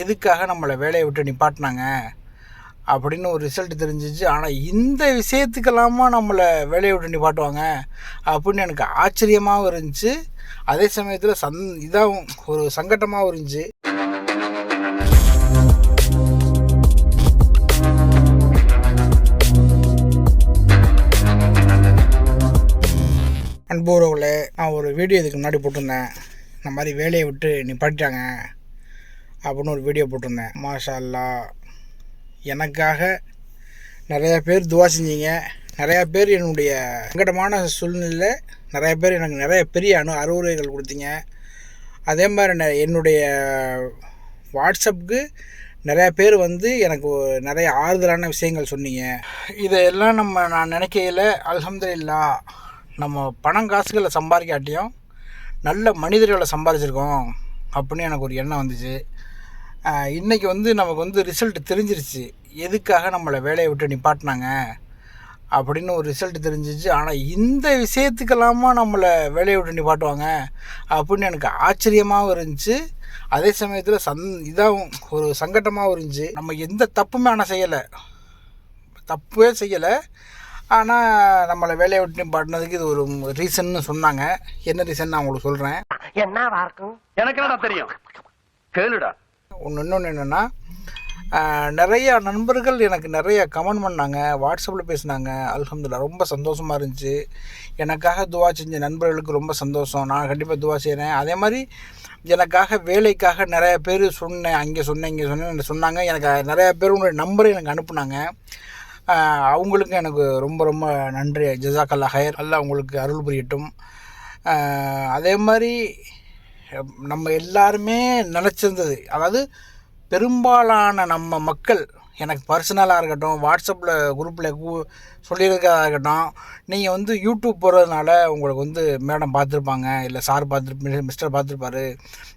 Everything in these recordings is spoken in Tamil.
எதுக்காக நம்மளை வேலையை விட்டு நிப்பாட்டினாங்க? அப்படின்னு ஒரு ரிசல்ட் தெரிஞ்சிச்சு. ஆனால் இந்த விஷயத்துக்கெல்லாமா நம்மளை வேலையை விட்டு நிப்பாட்டுவாங்க? அப்படின்னு எனக்கு ஆச்சரியமாகவும் இருந்துச்சு. அதே சமயத்தில் சந் இதாகவும் ஒரு சங்கட்டமாகவும் இருந்துச்சு. அன்புறவுகளே நான் ஒரு வீடியோ இதுக்கு முன்னாடி போட்டிருந்தேன். இந்த மாதிரி வேலையை விட்டு நிப்பாட்டிட்டாங்க. அப்படின்னு ஒரு வீடியோ போட்டிருந்தேன். மாஷா அல்லா எனக்காக நிறையா பேர் துவா செஞ்சீங்க. நிறையா பேர் என்னுடைய சங்கடமான சூழ்நிலையில் நிறையா பேர் எனக்கு நிறைய பெரிய அணு அறிவுரைகள் கொடுத்தீங்க. அதே மாதிரி என்னுடைய வாட்ஸ்அப்புக்கு நிறையா பேர் வந்து எனக்கு நிறைய ஆறுதலான விஷயங்கள் சொன்னீங்க. இதையெல்லாம் நம்ம நான் நினைக்கையில் அல்ஹம்துலில்லா நம்ம பணம் காசுகளை சம்பாதிக்காட்டியும் நல்ல மனிதர்களை சம்பாதிச்சிருக்கோம் அப்படின்னு எனக்கு ஒரு எண்ணம் வந்துச்சு. ஆஹ் இன்னைக்கு வந்து நமக்கு வந்து ரிசல்ட் தெரிஞ்சிருச்சு. எதுக்காக நம்மளை வேலையை விட்டு நிப்பாட்டினாங்க அப்படின்னு ஒரு ரிசல்ட் தெரிஞ்சிச்சு. ஆனால் இந்த விஷயத்துக்கெல்லாமா நம்மளை வேலையை விட்டு நிப்பாட்டுவாங்க அப்படின்னு எனக்கு ஆச்சரியமாகவும் இருந்துச்சு. அதே சமயத்தில் சந் இதாகவும் ஒரு சங்கட்டமாகவும் இருந்துச்சு. நம்ம எந்த தப்புமே ஆனால் செய்யலை. தப்பே செய்யலை. ஆனால் நம்மளை வேலையை விட்டு நிப்பாட்டினதுக்கு இது ஒரு ரீசன்னு சொன்னாங்க. என்ன ரீசன் நான் உங்களுக்கு சொல்கிறேன் என்னவா இருக்கும்? எனக்கு என்னடா தெரியும்? கேளுடா. ஒன்று இன்னொன்று என்னென்னா நிறையா நண்பர்கள் எனக்கு நிறைய கமெண்ட் பண்ணாங்க வாட்ஸ்அப்பில் பேசினாங்க. அலமதுல்லா ரொம்ப சந்தோஷமாக இருந்துச்சு. எனக்காக துவா செஞ்ச நண்பர்களுக்கு ரொம்ப சந்தோஷம். நான் கண்டிப்பாக துவா செய்கிறேன் அதே மாதிரி எனக்காக வேலைக்காக நிறைய பேர் சொன்னேன். அங்கே சொன்னேன் இங்கே சொன்னேன் சொன்னாங்க. எனக்கு நிறைய பேர் உங்களுடைய நம்பரை எனக்கு அனுப்புனாங்க. அவங்களுக்கும் எனக்கு ரொம்ப ரொம்ப நன்றி. ஜசாக்கல்லா ஹயர் அல்லாஹ் உங்களுக்கு அருள் புரியட்டும். அதே மாதிரி நம்ம எல்லாருமே நினச்சிருந்தது. அதாவது பெரும்பாலான நம்ம மக்கள் எனக்கு பர்சனலாக இருக்கட்டும் வாட்ஸ்அப்பில் குரூப்பில் கூ சொல்லியிருக்கிறதா இருக்கட்டும் நீங்கள் வந்து யூடியூப் போகிறதுனால உங்களுக்கு வந்து மேடம் பார்த்துருப்பாங்க இல்லை சார் பார்த்துருப்ப மிஸ்டர் பார்த்துருப்பாரு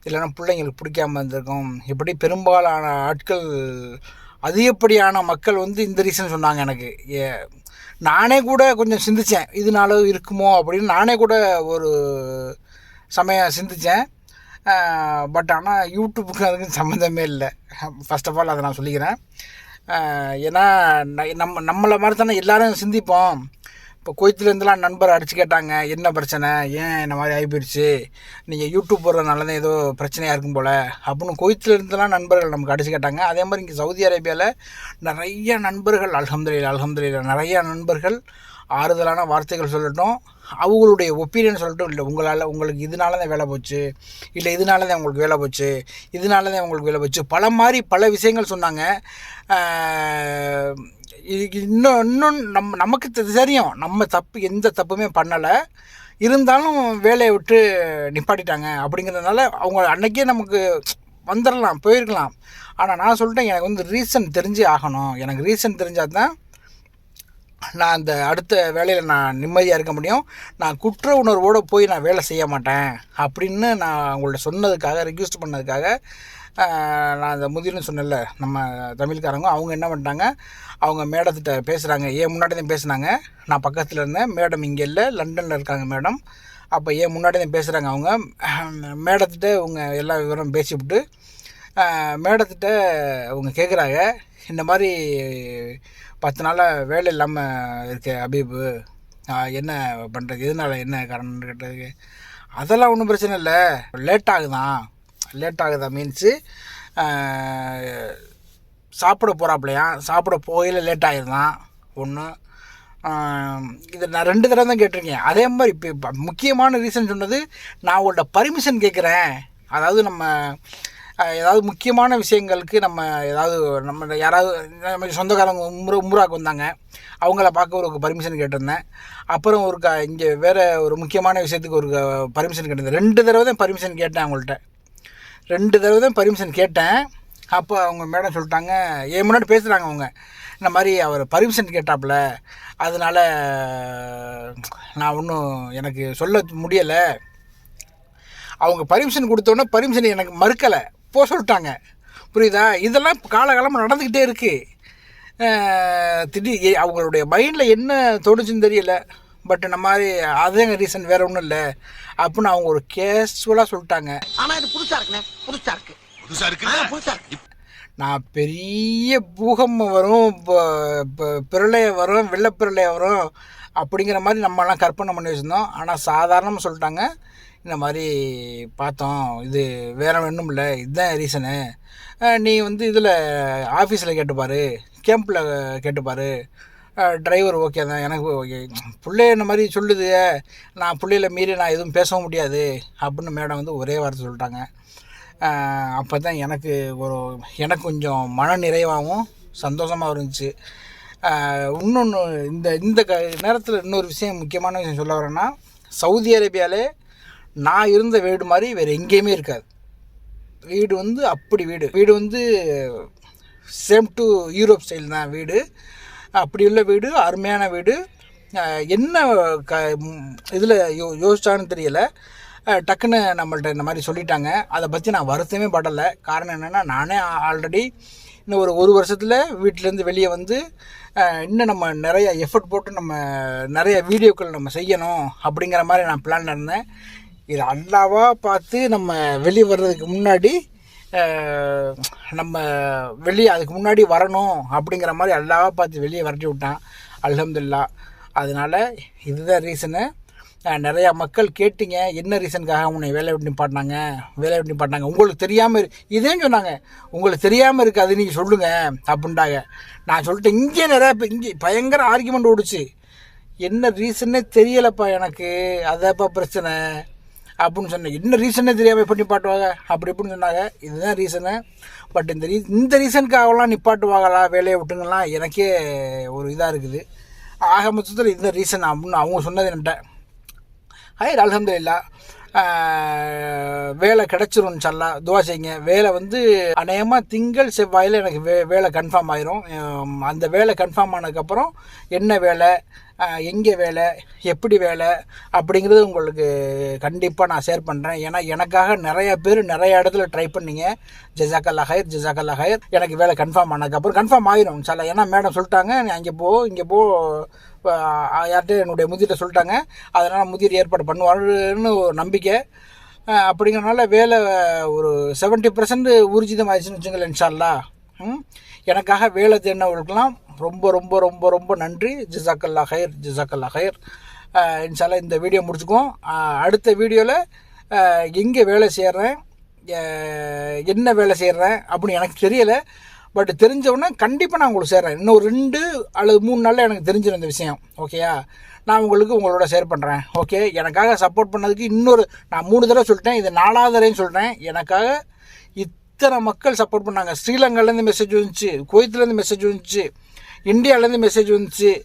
இல்லைன்னா பிள்ளைங்களுக்கு பிடிக்காம இருந்திருக்கும். இப்படி பெரும்பாலான ஆட்கள் அதிகப்படியான மக்கள் வந்து இந்த ரீசன் சொன்னாங்க எனக்கு. ஏ நானே கூட கொஞ்சம் சிந்தித்தேன் இதனால இருக்குமோ அப்படின்னு நானே கூட ஒரு சமயம் சிந்தித்தேன் பட் ஆனால் யூடியூப்புக்கு அதுக்கு சம்மந்தமே இல்லை. ஃபர்ஸ்ட் ஆஃப் ஆல் அதை நான் சொல்லிக்கிறேன். ஏன்னா ந- நம்ம நம்மளை மாதிரி தானே எல்லோரும் சிந்திப்போம். இப்போ கோயத்துலேருந்துலாம் நண்பர் அடிச்சு கேட்டாங்க என்ன பிரச்சனை? ஏன் இந்த மாதிரி ஆகி போயிடுச்சு? நீங்கள் யூடியூப் போடுறதுனால தான் ஏதோ பிரச்சனையாக இருக்கும் போல். அப்படின்னு கோயத்துலேருந்துலாம் நண்பர்கள் நமக்கு அடிச்சு கேட்டாங்க. அதே மாதிரி இங்கே சவுதி அரேபியாவில் நிறைய நண்பர்கள் அல்ஹம்துலில்லாஹ் அல்ஹம்துலில்லாஹ் நிறைய நண்பர்கள் ஆறுதலான வார்த்தைகள் சொல்லட்டும் அவங்களுடைய ஒப்பீனியன் சொல்லட்டும் இல்லை உங்களால் உங்களுக்கு இதனால தான் வேலை போச்சு இல்லை இதனால தான் உங்களுக்கு வேலை போச்சு இதனால தான் உங்களுக்கு வேலை போச்சு பல மாதிரி பல விஷயங்கள் சொன்னாங்க. இதுக்கு இன்னும் இன்னும் நம் நமக்கு தெரியும் நம்ம தப்பு எந்த தப்புமே பண்ணலை இருந்தாலும் வேலையை விட்டு நிப்பாட்டிட்டாங்க அப்படிங்கிறதுனால அவங்க அன்னைக்கே நமக்கு வந்துடலாம் போயிருக்கலாம். ஆனால் நான் சொல்லிட்டேன் எனக்கு வந்து ரீசன் தெரிஞ்சே ஆகணும். எனக்கு ரீசன் தெரிஞ்சால் தான் நான் அந்த அடுத்த வேலையில் நான் நிம்மதியாக இருக்க முடியும். நான் குற்ற உணர்வோடு போய் நான் வேலை செய்ய மாட்டேன். அப்படின்னு நான் அவங்கள்ட்ட சொன்னதுக்காக ரெக்யூஸ்ட் பண்ணதுக்காக நான் அந்த முதிர்னு சொன்னேன்ல நம்ம தமிழ்காரங்க அவங்க என்ன பண்ணிட்டாங்க? அவங்க மேடத்திட்ட பேசுகிறாங்க ஏன் முன்னாடி தான் பேசுனாங்க? நான் பக்கத்தில் இருந்தேன். மேடம் இங்கே இல்லை. லண்டனில் இருக்காங்க மேடம். அப்போ ஏன் முன்னாடி தான் பேசுகிறாங்க அவங்க? மேடத்திட்ட அவங்க எல்லா விவரம் பேசிவிட்டு மேடத்திட்ட அவங்க கேட்குறாங்க இந்த மாதிரி பத்து நாளாக வேலை இல்லாமல் இருக்க அபீபு என்ன பண்ணுறது எதனால என்ன காரணம்னு கேட்டதுக்கு அதெல்லாம் ஒன்றும் பிரச்சனை இல்லை. லேட் ஆகுதான் லேட் ஆகுதா மீன்ஸு சாப்பிட போகிறாப்பிலையா சாப்பிட போகையில் லேட் ஆகிருந்தான் ஒன்று இது நான் ரெண்டு தடவை தான் கேட்டிருக்கேன். அதே மாதிரி இப்போ முக்கியமான ரீசன் சொன்னது நான் உங்கள்கிட்ட பர்மிஷன் கேட்குறேன். அதாவது நம்ம ஏதாவது முக்கியமான விஷயங்களுக்கு நம்ம ஏதாவது நம்ம யாராவது நம்ம சொந்தக்காரங்க உம்ரா உம்ராக்கு வந்தாங்க. அவங்கள பார்க்க ஒரு பர்மிஷன் கேட்டிருந்தேன். அப்புறம் ஒரு க இங்கே வேறு ஒரு முக்கியமான விஷயத்துக்கு ஒரு பர்மிஷன் கேட்டிருந்தேன். ரெண்டு தடவை தான் பர்மிஷன் கேட்டேன் அவங்கள்ட்ட. ரெண்டு தடவை தான் பர்மிஷன் கேட்டேன். அப்போ அவங்க மேடம் சொல்லிட்டாங்க என் முன்னாடி பேசுகிறாங்க அவங்க. இந்த மாதிரி அவர் பர்மிஷன் கேட்டாப்புல. அதனால் நான் ஒன்றும் எனக்கு சொல்ல முடியலை. அவங்க பர்மிஷன் கொடுத்தோன்னே பர்மிஷன் எனக்கு மறுக்கலை. போக சொல்லிட்டாங்க. புரியுதா? இதெல்லாம் காலகாலமாக நடந்துக்கிட்டே இருக்குது திடீர் அவங்களுடைய மைண்டில் என்ன தோணுச்சுன்னு தெரியல. பட் இந்த மாதிரி அதுதாங்க ரீசன் வேறு ஒன்றும் இல்லை. அப்படின்னு அவங்க ஒரு கேஷுவலாக சொல்லிட்டாங்க. ஆனா இது புதுசா இருக்குண்ணே. புதுசா இருக்கு. புதுசா இருக்கு. நான் பெரிய பூகம்பம் வரும் ப- ப- பிரளயம் வரும் வெள்ளப்பிரளயம் வரும் அப்படிங்கிற மாதிரி நம்மலாம் கற்பனை பண்ணி வச்சுருந்தோம். ஆனால் சாதாரணமாக சொல்லிட்டாங்க. இந்த மாதிரி பார்த்தோம். இது வேற ஒன்றும் இல்லை இதுதான் ரீசனு நீ வந்து இதில் ஆஃபீஸில் கேட்டுப்பார். கேம்பில் கேட்டுப்பார். டிரைவர் ஓகே தான். எனக்கு ஓகே பிள்ளை இந்த மாதிரி சொல்லுது. நான் பிள்ளையில மீறி நான் எதுவும் பேசவும் முடியாது. அப்படின்னு மேடம் வந்து ஒரே வார்த்தை சொல்லிட்டாங்க. அப்போ தான் எனக்கு ஒரு எனக்கு கொஞ்சம் மன நிறைவாகவும் சந்தோஷமாக இருந்துச்சு. இன்னொன்று இந்த இந்த க நேரத்தில் இன்னொரு விஷயம் முக்கியமான விஷயம் சொல்ல வரேன்னா சவுதி அரேபியாவிலே நான் இருந்த வீடு மாதிரி வேறு எங்கேயுமே இருக்காது. வீடு வந்து அப்படி வீடு. வீடு வந்து சேம் டு யூரோப் ஸ்டைல் தான் வீடு. அப்படி உள்ள வீடு அருமையான வீடு. என்ன க இதில் யோ யோசிச்சான்னு தெரியலை. டக்குன்னு நம்மள்ட்ட இந்த மாதிரி சொல்லிட்டாங்க. அதை பற்றி நான் வருத்தமே படலை. காரணம் என்னென்னா நானே ஆல்ரெடி இன்னும் ஒரு ஒரு வருஷத்தில் வீட்டிலேருந்து வெளியே வந்து இன்னும் நம்ம நிறைய எஃபர்ட் போட்டு நம்ம நிறைய வீடியோக்கள் நம்ம செய்யணும் அப்படிங்கிற மாதிரி நான் பிளான் இருந்தேன். இது அண்ணாவாக பார்த்து நம்ம வெளியே வர்றதுக்கு முன்னாடி நம்ம வெளியே அதுக்கு முன்னாடி வரணும் அப்படிங்கிற மாதிரி அல்லாவாக பார்த்து வெளியே வரட்டி விட்டான். அலமதுல்லா அதனால் இதுதான் ரீசனு. நிறையா மக்கள் கேட்டீங்க என்ன ரீசனுக்காக உன்னை வேலை விட்டு நிப்பாட்டினாங்க? வேலை விட்டு நிப்பாட்டினாங்க. உங்களுக்கு தெரியாமல் இரு இதேன்னு சொன்னாங்க. உங்களுக்கு தெரியாமல் இருக்காது நீங்கள் சொல்லுங்கள் அப்படின்ட்டாங்க. நான் சொல்லிட்டேன் இங்கே நிறையா பேர் இங்கே பயங்கர ஆர்குமெண்ட் ஓடுச்சு. என்ன ரீசன்னே தெரியலைப்பா எனக்கு. அதாப்பா பிரச்சனை. அப்படின்னு சொன்னேன் என்ன ரீசனே தெரியாமல் எப்படி நிப்பாட்டுவாங்க? அப்படி இப்படின்னு சொன்னாங்க. இதுதான் ரீசனு பட் இந்த ரீ இந்த ரீசனுக்காகலாம் நிப்பாட்டுவாங்களா? வேலையை விட்டுங்கலாம் எனக்கே ஒரு இதாக இருக்குது. ஆக மொத்தத்தில் இந்த ரீசன் அப்படின்னு அவங்க சொன்னது என்கிட்ட. ஹைர் அல்ஹம்துலில்லா. இல்லா வேலை கிடச்சிரும் சல்லா துவா செய்யுங்க. வேலை வந்து அநேகமாக திங்கள் செவ்வாயில் எனக்கு வே வேலை கன்ஃபார்ம் ஆயிரும். அந்த வேலை கன்ஃபார்ம் ஆனதுக்கப்புறம் என்ன வேலை? எங்கே வேலை எப்படி வேலை அப்படிங்கிறது உங்களுக்கு கண்டிப்பாக நான் ஷேர் பண்ணுறேன் ஏன்னா எனக்காக நிறைய பேர் நிறைய இடத்துல ட்ரை பண்ணீங்க. ஜெசாக்கல்லா ஹயர் ஜெசாக்கல்லா ஹயர் எனக்கு வேலை கன்ஃபார்ம் ஆனதுக்கப்புறம் கன்ஃபார்ம் ஆயிரும் சார் ஏன்னா மேடம் சொல்லிட்டாங்க அங்கே போ இங்கே போ. யார்கிட்ட என்னுடைய முதிர்கிட்ட சொல்லிட்டாங்க. அதனால் முதிர் ஏற்பாடு பண்ணுவாருன்னு ஒரு நம்பிக்கை. அப்படிங்கிறனால அப்படிங்கறனால வேலை ஒரு செவன்ட்டி பர்சன்ட் ஊர்ஜிதம் ஆயிடுச்சுன்னு வச்சுங்களேன் இன்ஷால்லா ம் எனக்காக வேலை தேடினவர்களுக்கெல்லாம் ரொம்ப ரொம்ப ரொம்ப ரொம்ப நன்றி. ஜிசாக்கல்லா ஹயர் ஜிசாக்கல்லா ஹயர் அஹ் இன்ஷால்லா இந்த வீடியோ முடிச்சுக்குவோம். அடுத்த வீடியோவில் எங்கே வேலை செய்கிறேன் என்ன வேலை செய்கிறேன் அப்படின்னு எனக்கு தெரியலை. பட் தெரிஞ்சவொடனே கண்டிப்பாக நான் உங்களுக்கு சேர்றேன். இன்னும் ரெண்டு அல்லது மூணு நாளில் எனக்கு தெரிஞ்சிடும் இந்த விஷயம். ஓகேயா நான் உங்களுக்கு உங்களோட ஷேர் பண்ணுறேன் ஓகே எனக்காக சப்போர்ட் பண்ணதுக்கு இன்னொரு நான் மூணு தடவை சொல்லிட்டேன். இது நாலாவது தடவையும் சொல்கிறேன் எனக்காக இத்தனை மக்கள் சப்போர்ட் பண்ணாங்க. ஸ்ரீலங்காலேருந்து மெசேஜ் வந்துச்சு. குவைத்துலேருந்து மெசேஜ் வந்துச்சு. இந்தியாவிலேருந்து மெசேஜ் வந்துச்சு.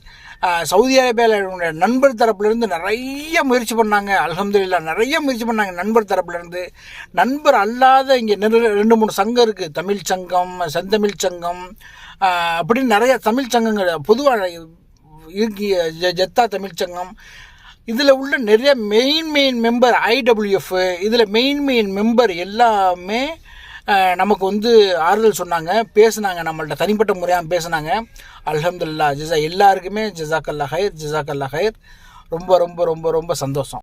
சவுதி அரேபியாவில் என்னுடைய நண்பர் தரப்புலேருந்து நிறைய முயற்சி பண்ணாங்க. அலமதுல்லா நிறைய முயற்சி பண்ணாங்க நண்பர் தரப்புலேருந்து. நண்பர் அல்லாத இங்கே ரெண்டு மூணு சங்கம் இருக்குது தமிழ் சங்கம் செந்தமிழ் சங்கம் அப்படின்னு நிறைய தமிழ் சங்கங்கள் பொதுவாக இருக்கு ஜ- ஜெத்தா தமிழ் சங்கம். இதில் உள்ள நிறைய மெயின் மெயின் மெம்பர் ஐடபிள்யூஎஃப் இதில் மெயின் மெயின் மெம்பர் எல்லாமே நமக்கு வந்து ஆறுதல் சொன்னாங்க பேசுனாங்க நம்மள்ட்ட தனிப்பட்ட முறையாக பேசுனாங்க. அலமதுல்லா ஜிசா எல்லாருக்குமே ஜிசாக்கல்லா ஹயர் ஜிசாக்கல்லா ஹயர் ரொம்ப ரொம்ப ரொம்ப ரொம்ப சந்தோஷம்.